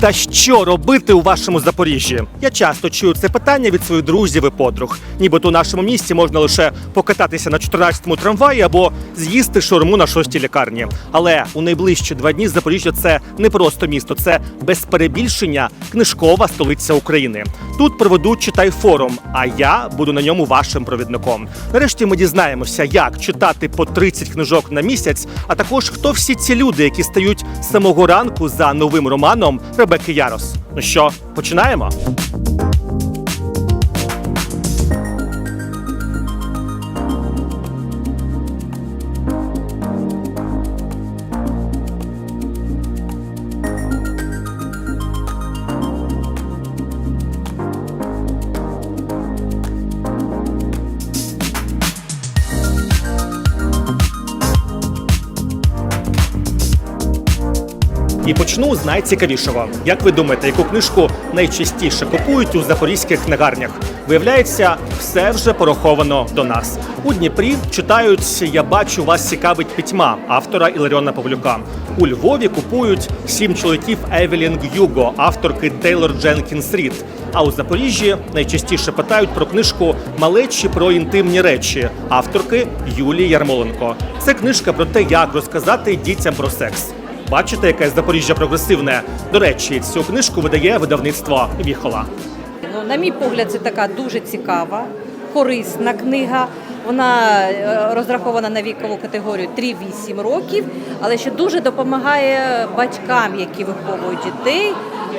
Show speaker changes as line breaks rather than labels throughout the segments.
Та що робити у вашому Запоріжжі? Я часто чую це питання від своїх друзів і подруг. Нібито у нашому місті можна лише покататися на 14-му трамваї або з'їсти шаурму на шостій лікарні. Але у найближчі два дні Запоріжжя це не просто місто, це без перебільшення книжкова столиця України. Тут проведуть читай форум, а я буду на ньому вашим провідником. Нарешті ми дізнаємося, як читати по 30 книжок на місяць, а також хто всі ці люди, які стають з самого ранку за новим романом Ребекки Ярос. Ну що, починаємо? Почну з найцікавішого. Як ви думаєте, яку книжку найчастіше купують у запорізьких книгарнях? Виявляється, все вже пораховано до нас. У Дніпрі читають Я бачу, вас цікавить пітьма автора Іларіона Павлюка. У Львові купують сім чоловіків Евелін Гюго, авторки Тейлор Дженкінс Рід. А у Запоріжжі найчастіше питають про книжку Малечі про інтимні речі авторки Юлії Ярмоленко. Це книжка про те, як розказати дітям про секс. Бачите, яке Запоріжжя прогресивне. До речі, цю книжку видає видавництво Віхола.
Ну, на мій погляд, це така дуже цікава, корисна книга. Вона е, розрахована на вікову категорію 3-8 років, але ще дуже допомагає батькам, які виховують дітей.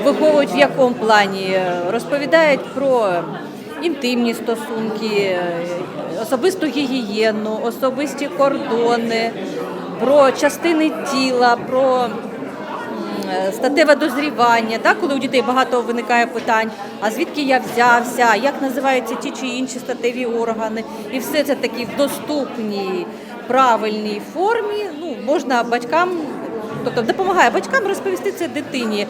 Виховують в якому плані Е, розповідають про інтимні стосунки, е, особисту гігієну, особисті кордони, про частини тіла, про е, статеве дозрівання, да, коли у дітей багато виникає питань, а звідки я взявся, як називаються ті чи інші статеві органи, і все це такі в доступній, правильній формі. Ну, можна батькам, тобто допомагає батькам розповісти це дитині.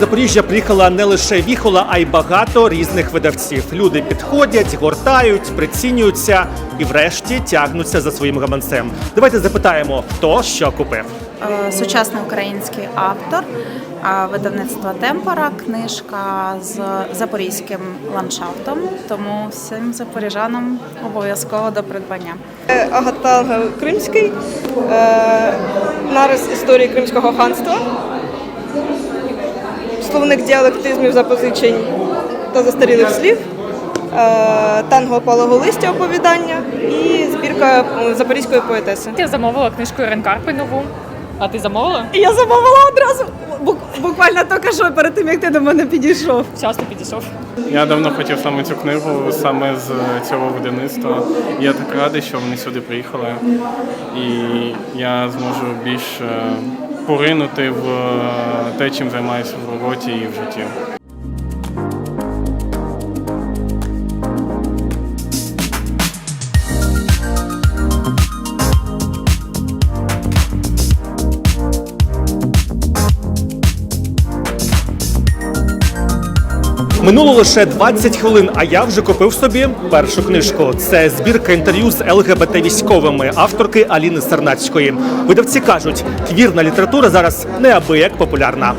Запоріжжя приїхала не лише Віхола, а й багато різних видавців. Люди підходять, гортають, прицінюються і, врешті, тягнуться за своїм гаманцем. Давайте запитаємо, хто що купив.
Е, сучасний український автор е, видавництва Темпора, книжка з запорізьким ландшафтом. Тому всім запоріжанам обов'язково до придбання.
Агата Кримський, е, нарис історії Кримського ханства, словник діалектизмів, запозичень та застарілих слів, е, танго опалого листя оповідання і збірка е, запорізької поетеси.
Я замовила книжку Ірен Карпи нову. А ти замовила?
Я замовила одразу, буквально тільки що перед тим, як ти до мене підійшов.
Час ти підійшов.
Я давно хотів саме цю книгу, саме з цього видавництва. Я так радий, що вони сюди приїхали, і я зможу більш е, поринути в е, те, чим займаюся в роботі і в житті.
Минуло лише 20 хвилин, а я вже купив собі першу книжку. Це збірка інтерв'ю з ЛГБТ військовими авторки Аліни Сарнацької. Видавці кажуть, квірна література зараз неабияк популярна.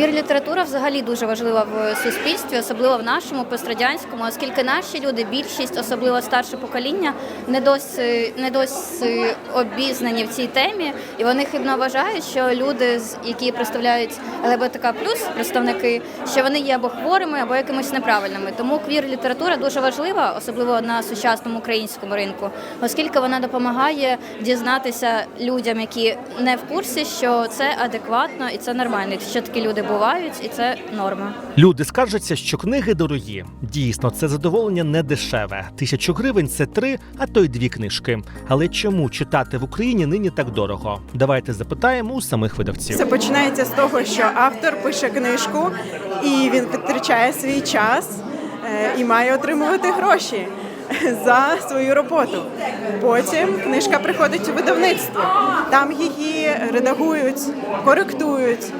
Квір-література взагалі дуже важлива в суспільстві, особливо в нашому пострадянському, оскільки наші люди, більшість, особливо старше покоління, не досі не досі обізнані в цій темі, і вони хибно вважають, що люди, які представляють ЛГБТК представники, що вони є або хворими, або якимось неправильними. Тому квір-література дуже важлива, особливо на сучасному українському ринку, оскільки вона допомагає дізнатися людям, які не в курсі, що це адекватно і це нормально, що такі люди бувають, і це норма.
Люди скаржаться, що книги дорогі. Дійсно, це задоволення не дешеве. Тисячу гривень це три, а то й дві книжки. Але чому читати в Україні нині так дорого? Давайте запитаємо у самих видавців.
Все починається з того, що автор пише книжку і він витрачає свій час. е, і має отримувати гроші за свою роботу. Потім книжка приходить у видавництво. Там її редагують, коректують,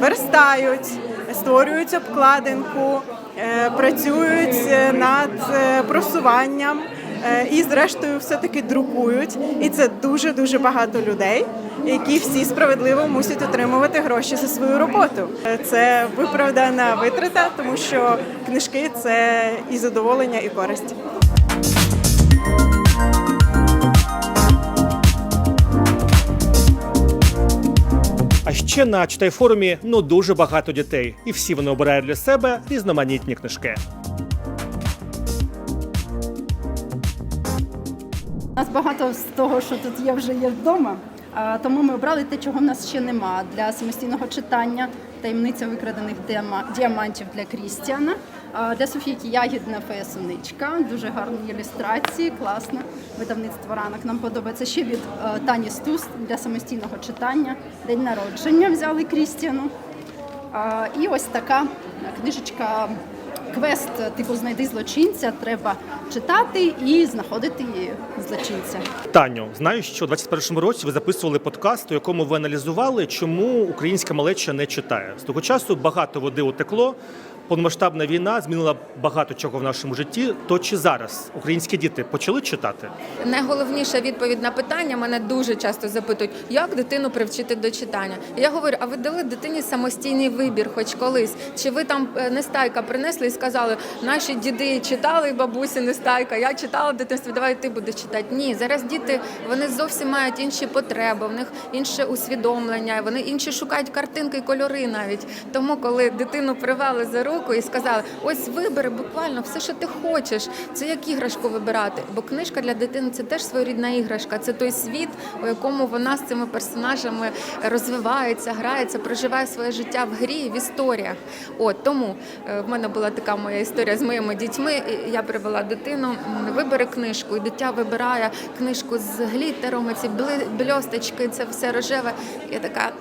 верстають, створюють обкладинку, е, працюють е, над е, просуванням. Е, І зрештою все-таки друкують, і це дуже дуже багато людей, які всі справедливо мусять отримувати гроші за свою роботу. Е, Це виправдана витрата, тому що книжки це і задоволення, і користь.
Ще на читайфорумі ну дуже багато дітей, і всі вони обирають для себе різноманітні книжки.
У нас багато з того, що тут є, вже є вдома. Тому ми обрали те, чого в нас ще нема для самостійного читання. Таємниця викрадених діамантів для Крістіана. Для Софійки Ягідна фея Соничка. Дуже гарні ілюстрації, класно. Видавництво ранок нам подобається. Ще від Тані Стус для самостійного читання. День народження взяли Крістіану. І ось така книжечка. Квест типу знайди злочинця, треба читати і знаходити злочинця.
Таню, знаю, що у 21-му році ви записували подкаст, у якому ви аналізували, чому українська малеча не читає. З того часу багато води утекло. Повномасштабна війна змінила багато чого в нашому житті. То чи зараз українські діти почали читати?
Найголовніша відповідь на питання мене дуже часто запитують, як дитину привчити до читання. Я говорю, а ви дали дитині самостійний вибір, хоч колись? Чи ви там е, нестайка принесли і сказали, наші діди читали, бабусі нестайка, я читала в давай ти будеш читати. Ні, зараз діти вони зовсім мають інші потреби, в них інше усвідомлення, вони інші шукають картинки кольори навіть. Тому, коли дитину привели за руку і сказали, ось вибери буквально все, що ти хочеш. Це як іграшку вибирати. Бо книжка для дитини це теж своєрідна іграшка. Це той світ, у якому вона з цими персонажами розвивається, грається, проживає своє життя в грі, в історіях. От тому е, в мене була така моя історія з моїми дітьми. Я привела дитину, вибери книжку, і дитя вибирає книжку з глітером, ці бльосточки, це все рожеве. Я така.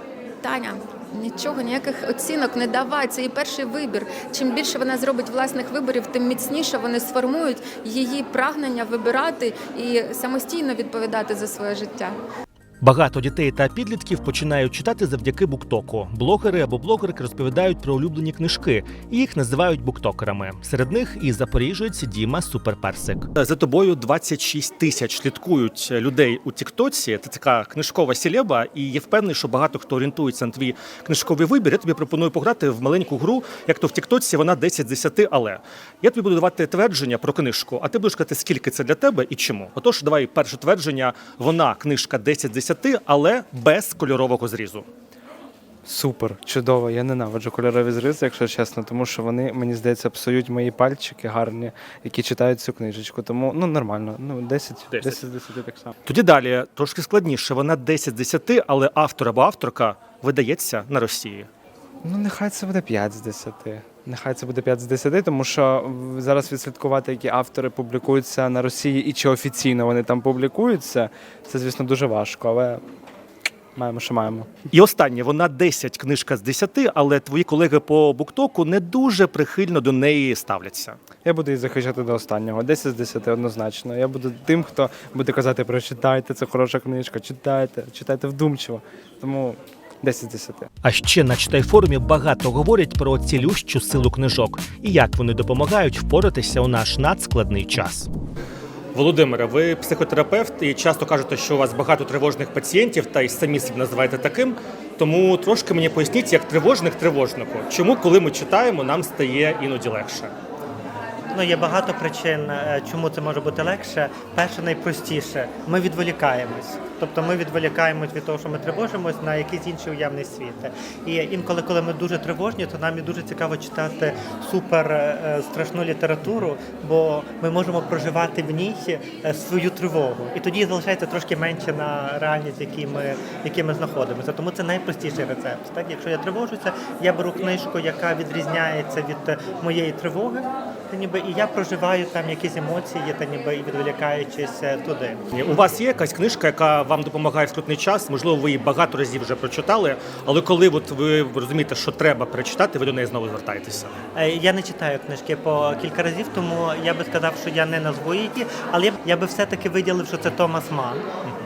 Таня, нічого, ніяких оцінок не давай. Це її перший вибір. Чим більше вона зробить власних виборів, тим міцніше вони сформують її прагнення вибирати і самостійно відповідати за своє життя.
Багато дітей та підлітків починають читати завдяки буктоку. Блогери або блогерки розповідають про улюблені книжки, і їх називають буктокерами. Серед них і запоріжець Діма Суперперсик. За тобою 26 тисяч слідкують людей у Тіктоці. Це така книжкова сілеба, і я впевнений, що багато хто орієнтується на твій книжковий вибір. Я тобі пропоную пограти в маленьку гру, як то в Тіктоці вона 10 з 10, але я тобі буду давати твердження про книжку, а ти будеш казати, скільки це для тебе і чому. Отож, давай перше твердження. Вона книжка 10 з 10, але без кольорового зрізу.
Супер, чудово. Я ненавиджу кольорові зризи, якщо чесно, тому що вони, мені здається, псують мої пальчики гарні, які читають цю книжечку. Тому ну нормально. Ну 10, 10,
10.
з 10 так само.
Тоді далі трошки складніше. Вона 10 з 10, але автор або авторка видається на Росії.
Ну нехай це буде 5 з 10. Нехай це буде 5 з 10, тому що зараз відслідкувати, які автори публікуються на Росії і чи офіційно вони там публікуються, це, звісно, дуже важко, але маємо, що маємо.
І останнє, вона 10 книжка з 10, але твої колеги по буктоку не дуже прихильно до неї ставляться.
Я буду її захищати до останнього. 10 з 10 однозначно. Я буду тим, хто буде казати про читайте, це хороша книжка, читайте, читайте вдумчиво. Тому 10 з 10.
А ще на читайфорумі багато говорять про цілющу силу книжок і як вони допомагають впоратися у наш надскладний час. Володимире, ви психотерапевт і часто кажете, що у вас багато тривожних пацієнтів, та й самі себе називаєте таким. Тому трошки мені поясніть, як тривожник тривожнику, чому, коли ми читаємо, нам стає іноді легше.
Ну, є багато причин, е, чому це може бути легше. Перше, найпростіше, ми відволікаємось. Тобто ми відволікаємось від того, що ми тривожимось на якийсь інший уявний світ. І інколи, коли ми дуже тривожні, то нам і дуже цікаво читати супер е, страшну літературу, бо ми можемо проживати в ній е, свою тривогу. І тоді залишається трошки менше на реальність, в якій ми, в якій ми знаходимося. Тому це найпростіший рецепт. Так, якщо я тривожуся, я беру книжку, яка відрізняється від е, моєї тривоги, ніби і я проживаю там якісь емоції, та ніби відволікаючись е, туди.
У вас є якась книжка, яка вам допомагає в скрутний час? Можливо, ви її багато разів вже прочитали, але коли от ви розумієте, що треба перечитати, ви до неї знову звертаєтеся.
Е, Я не читаю книжки по кілька разів, тому я би сказав, що я не назву її, але я б- я би все-таки виділив, що це Томас Ман.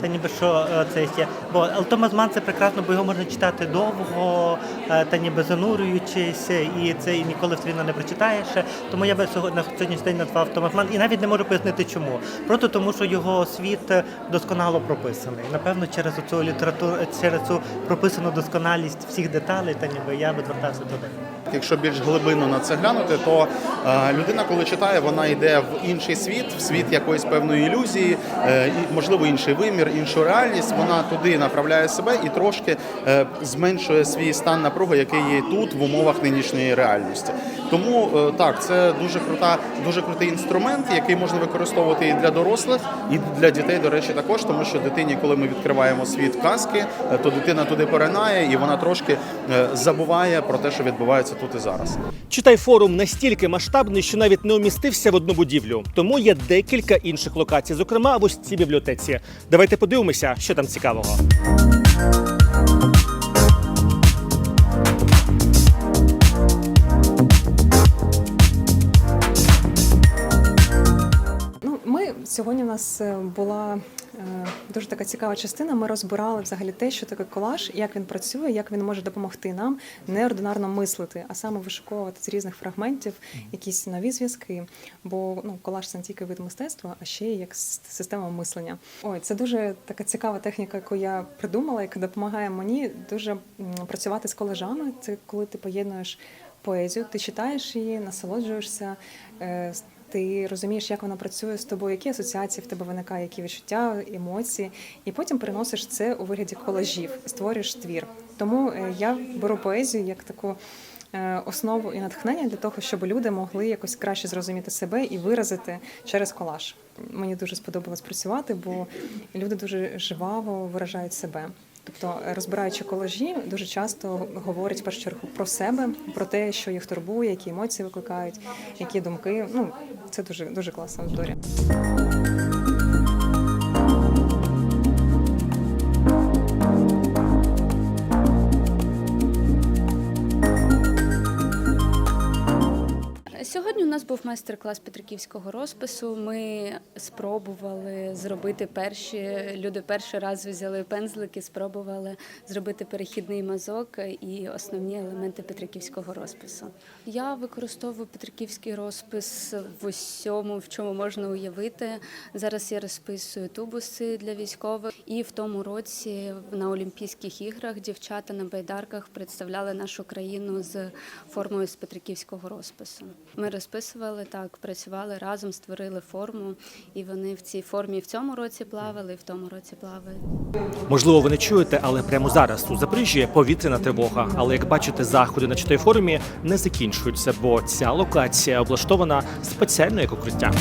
Та ніби що е, це є. Бо але Томас Ман це прекрасно, бо його можна читати довго, та ніби занурюючись, і це і ніколи все не прочитаєш. Тому я би сьогодні на сьогоднішній день назвав Томас Ман і навіть не можу пояснити чому. Просто тому, що його світ е, досконало прописаний. Напевно, через цю літературу, через цю прописану досконалість всіх деталей, та ніби я би звертався туди.
Якщо більш глибинно на це глянути, то е, людина, коли читає, вона йде в інший світ, в світ якоїсь певної ілюзії, е, можливо інший вимір, іншу реальність. Вона туди направляє себе і трошки е, зменшує свій стан напруги, який є тут в умовах нинішньої реальності. Тому е, так, це дуже крута, дуже крутий інструмент, який можна використовувати і для дорослих, і для дітей, до речі, також, тому що дитині, коли ми відкриваємо світ казки, е, то дитина туди поринає і вона трошки е, забуває про те, що відбувається тут і зараз.
Читай форум настільки масштабний, що навіть не умістився в одну будівлю. Тому є декілька інших локацій, зокрема в ось цій бібліотеці. Давайте подивимося, що там цікавого.
Сьогодні у нас е, була е, дуже така цікава частина. Ми розбирали взагалі те, що таке колаж, як він працює, як він може допомогти нам неординарно мислити, а саме вишуковувати з різних фрагментів якісь нові зв'язки. Бо ну, колаж це не тільки вид мистецтва, а ще й як система мислення. Ой, це дуже така цікава техніка, яку я придумала, яка допомагає мені дуже працювати з колажами. Це коли ти поєднуєш поезію, ти читаєш її, насолоджуєшся. Ти розумієш, як вона працює з тобою, які асоціації в тебе виникає, які відчуття, емоції, і потім переносиш це у вигляді колажів, створюєш твір. Тому е, я беру поезію як таку е, основу і натхнення для того, щоб люди могли якось краще зрозуміти себе і виразити через колаж. Мені дуже сподобалось працювати, бо люди дуже жваво виражають себе. Тобто, розбираючи колажі, дуже часто говорять в першу чергу про себе, про те, що їх турбує, які емоції викликають, які думки. Ну це дуже дуже класна аудиторія.
Нас був майстер-клас Петриківського розпису. Ми спробували зробити перші люди перший раз взяли пензлики, спробували зробити перехідний мазок і основні елементи Петриківського розпису. Я використовую Петриківський розпис в усьому, в чому можна уявити. Зараз я розписую тубуси для військових, і в тому році на Олімпійських іграх дівчата на байдарках представляли нашу країну з формою з Петриківського розпису. Ми розписували так, працювали разом, створили форму, і вони в цій формі в цьому році плавали, і в тому році плавають.
Можливо, ви не чуєте, але прямо зараз у Запоріжжі повітряна тривога. Але як бачите, заходи на читай форумі не закінчуються, бо ця локація облаштована спеціально як укриття.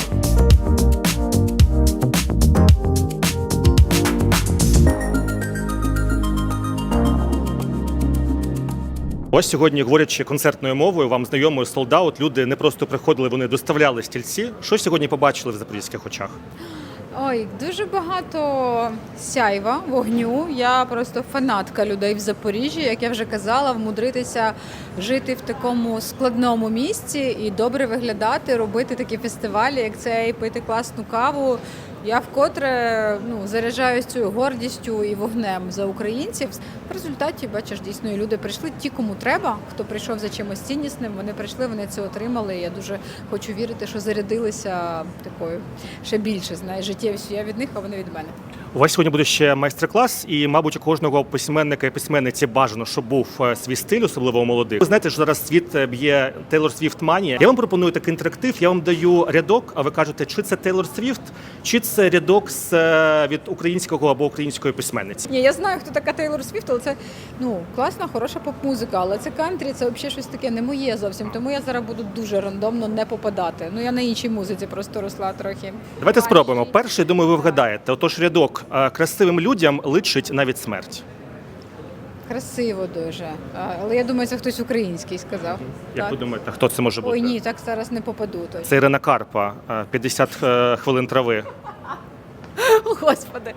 Ось сьогодні, говорячи концертною мовою, вам знайомою солдат, люди не просто приходили, вони доставляли стільці. Що сьогодні побачили в запорізьких очах?
Ой, дуже багато сяйва, вогню. Я просто фанатка людей в Запоріжжі, як я вже казала, вмудритися жити в такому складному місці і добре виглядати, робити такі фестивалі, як цей, пити класну каву. Я вкотре ну, заряджаюсь цією гордістю і вогнем за українців. В результаті, бачиш, дійсно і люди прийшли ті, кому треба. Хто прийшов за чимось ціннісним, вони прийшли, вони це отримали. Я дуже хочу вірити, що зарядилися такою ще більше, знаєш, життєвістю. Я від них, а вони від мене.
У вас сьогодні буде ще майстер-клас, і, мабуть, у кожного письменника і письменниці бажано, щоб був е, свій стиль, особливо у молодих. Ви знаєте, що зараз світ е, б'є Тейлор Свіфт манія. Я вам пропоную такий інтерактив. Я вам даю рядок, а ви кажете, чи це Тейлор Свіфт, чи це рядок з е, від українського або української письменниці.
Ні, я знаю, хто така Тейлор Свіфт, але це ну класна, хороша поп-музика. Але це кантрі, це взагалі щось таке не моє зовсім. Тому я зараз буду дуже рандомно не попадати. Ну я на іншій музиці просто росла трохи.
Давайте спробуємо. Перший, думаю, ви вгадаєте. Отож, рядок красивим людям личить навіть смерть.
красиво дуже. Але я думаю, це хтось український сказав.
Як
Так.
ви думаєте, хто це може бути?
Ой, ні, так зараз не попаду точно.
Це Ірина Карпа, е, 50 е, хвилин трави.
Господи.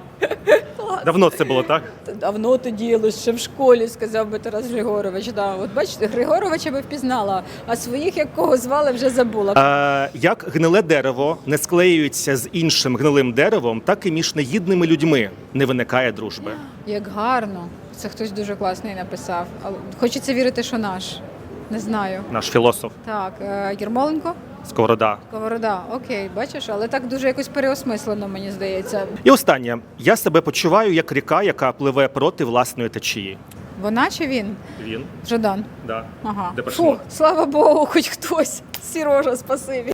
Давно це було, так?
Давно то діялось, ще в школі, сказав би Тарас Григорович. Да. От бачите, Григоровича би впізнала, а своїх, як кого звали, вже забула.
Е, як гниле дерево не склеюється з іншим гнилим деревом, так і між негідними людьми не виникає дружби.
Як гарно. Це хтось дуже класний написав. Хочеться вірити, що наш. Не знаю.
Наш філософ
Так, е, Єрмоленко,
Сковорода.
Сковорода, окей, бачиш, але так дуже якось переосмислено, мені здається.
І останнє, я себе почуваю як ріка, яка пливе проти власної течії.
Вона чи він?
Він
Жадан.
да.
Ага.
Де
Фу, слава Богу, хоч хтось. Сірожа, спасибі.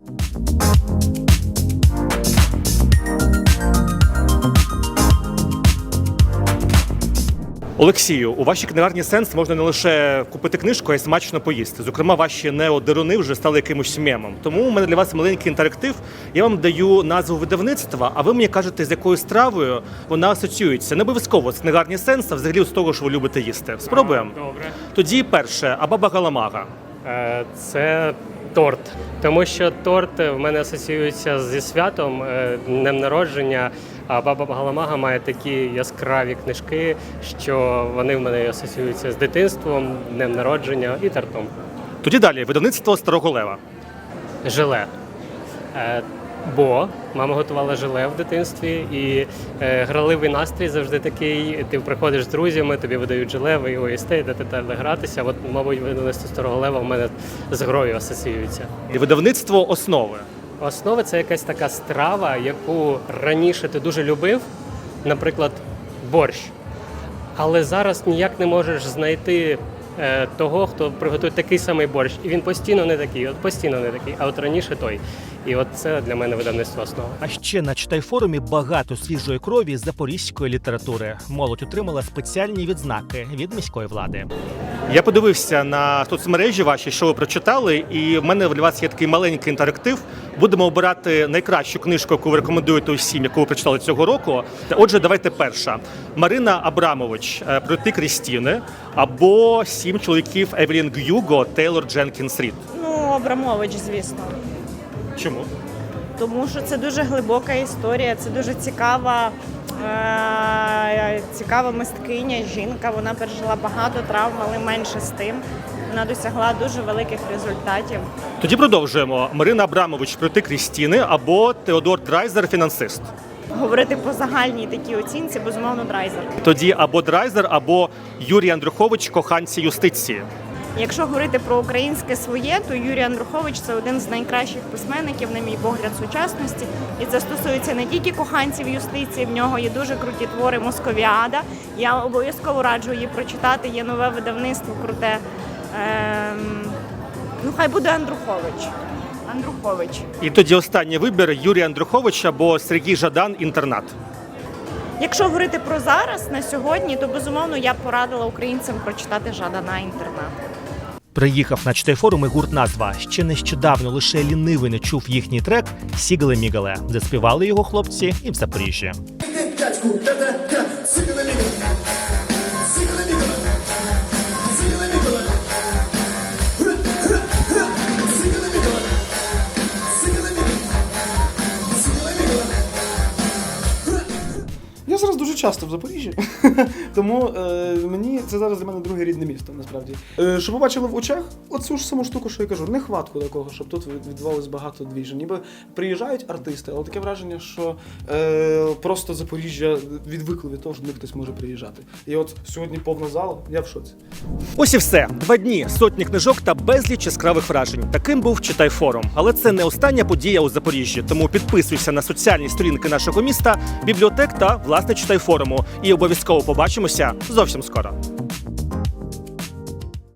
Олексію, у вашій книгарні сенс можна не лише купити книжку, а й смачно поїсти. Зокрема, ваші неодеруни вже стали якимось мемом. Тому у мене для вас маленький інтерактив. Я вам даю назву видавництва, а ви мені кажете, з якою стравою вона асоціюється. Не обов'язково з книгарні сенс, а взагалі з того, що ви любите їсти. Спробуємо.
Добре.
Тоді перше, абаба галамага.
Е, Це торт. Тому що торт в мене асоціюється зі святом, е, днем народження. А баба Галамага має такі яскраві книжки, що вони в мене асоціюються з дитинством, днем народження і тортом.
Тоді далі видавництво Старого Лева.
Желе. Е, Бо мама готувала желе в дитинстві, і е, граливий настрій завжди такий. Ти приходиш з друзями, тобі видають желе, ви його їсте, йдете далі гратися. От, мабуть, видавництво старого лева в мене з грою асоціюється.
І видавництво основи.
Основа це якась така страва, яку раніше ти дуже любив, наприклад, борщ. Але зараз ніяк не можеш знайти е, того, хто приготує такий самий борщ. І він постійно не такий, от постійно не такий, а от раніше той. І от це для мене видавництво основа.
А ще на читайфорумі багато свіжої крові з запорізької літератури. Молодь отримала спеціальні відзнаки від міської влади. Я подивився на соцмережі ваші, що ви прочитали, і в мене для вас є такий маленький інтерактив. Будемо обирати найкращу книжку, яку ви рекомендуєте усім, яку ви прочитали цього року. Отже, давайте перша. Марина Абрамович е, «Проти Крістіни або Сім чоловіків Евелін Гюго Тейлор Дженкінс Рід.
Ну, Абрамович, звісно.
Чому?
Тому що це дуже глибока історія, це дуже цікава, е- цікава мисткиня, жінка. Вона пережила багато травм, але менше з тим. Вона досягла дуже великих результатів.
Тоді продовжуємо. Марина Абрамович проти Крістіни або Теодор Драйзер фінансист.
Говорити по загальній такій оцінці, безумовно, драйзер.
Тоді або Драйзер, або Юрій Андрухович, коханці юстиції.
Якщо говорити про українське своє, то Юрій Андрухович це один з найкращих письменників, на мій погляд, сучасності. І це стосується не тільки коханців юстиції. В нього є дуже круті твори Московіада. Я обов'язково раджу її прочитати. Є нове видавництво круте. Ем... Ну, хай буде Андрухович. Андрухович.
І тоді останній вибір Юрій Андрухович або Сергій Жадан інтернат.
Якщо говорити про зараз на сьогодні, то безумовно я б порадила українцям прочитати Жадана інтернат.
Приїхав на читайфорум і гурт назва. Ще нещодавно лише лінивий не чув їхній трек Сігали Мігали. Заспівали його хлопці і в Запоріжжі.
Я зараз дуже часто в Запоріжжі, тому е, мені це зараз для мене друге рідне місто, насправді. Е, що побачили в очах, оцю ж саму штуку, що я кажу, нехватку такого, щоб тут від- відбувалось багато двіжень. Ніби приїжджають артисти, але таке враження, що е, просто Запоріжжя відвикло від того, що них хтось може приїжджати. І от сьогодні повна зала, я в шоці.
Ось і все. Два дні, сотні книжок та безліч яскравих вражень. Таким був читай форум. Але це не остання подія у Запоріжжі. Тому підписуйся на соціальні сторінки нашого міста, бібліотек та власне читай форуму. І обов'язково побачимося зовсім скоро.